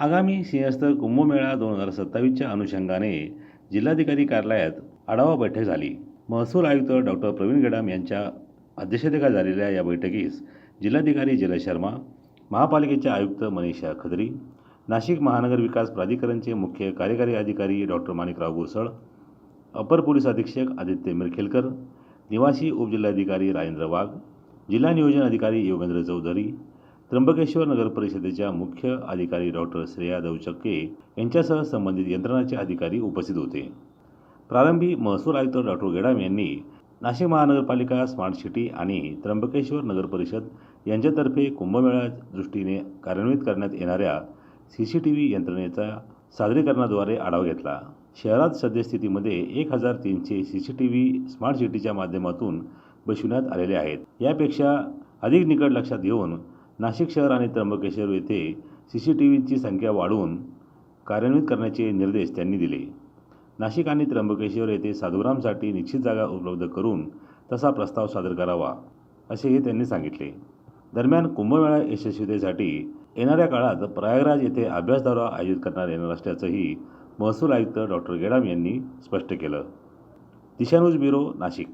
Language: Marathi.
आगामी सिंहस्थ कुंभमेळा दोन हजार सत्तावीसच्या अनुषंगाने जिल्हाधिकारी कार्यालयात आढावा बैठक झाली. महसूल आयुक्त डॉक्टर प्रवीण गेडाम यांच्या अध्यक्षतेखाली झालेल्या या बैठकीस जिल्हाधिकारी जलज शर्मा महापालिकेचे आयुक्त मनीषा खत्री नाशिक महानगर विकास प्राधिकरणचे मुख्य कार्यकारी अधिकारी डॉक्टर माणिकराव गुरसळ अपर पोलीस अधीक्षक आदित्य मिरखेलकर निवासी उपजिल्हाधिकारी राजेंद्र वाघ जिल्हा नियोजन अधिकारी योगेंद्र चौधरी त्र्यंबकेश्वर नगर परिषदेच्या मुख्य अधिकारी डॉक्टर श्रेया दौचक्के यांच्यासह संबंधित यंत्रणाचे अधिकारी उपस्थित होते. प्रारंभी महसूल आयुक्त डॉक्टर गेडाम यांनी नाशिक महानगरपालिका स्मार्ट सिटी आणि त्र्यंबकेश्वर नगर परिषद यांच्यातर्फे कुंभमेळा दृष्टीने कार्यान्वित करण्यात येणाऱ्या सी सी टी व्ही यंत्रणेचा सादरीकरणाद्वारे आढावा घेतला. शहरात सद्यस्थितीमध्ये एक हजार तीनशे C C T V smart सिटीच्या माध्यमातून बसविण्यात आलेले आहेत. यापेक्षा अधिक निकट लक्षात घेऊन नाशिक शहर आणि त्र्यंबकेश्वर येथे सी सी टी व्हीची संख्या वाढवून कार्यान्वित करण्याचे निर्देश त्यांनी दिले. नाशिक आणि त्र्यंबकेश्वर येथे साधुग्रामसाठी निश्चित जागा उपलब्ध करून तसा प्रस्ताव सादर करावा असेही त्यांनी सांगितले. दरम्यान कुंभमेळा यशस्वीतेसाठी येणाऱ्या काळात प्रयागराज येथे अभ्यास दौरा आयोजित करण्यात येणार असल्याचंही महसूल आयुक्त डॉक्टर गेडाम यांनी स्पष्ट केलं. दिशानुज ब्युरो नाशिक.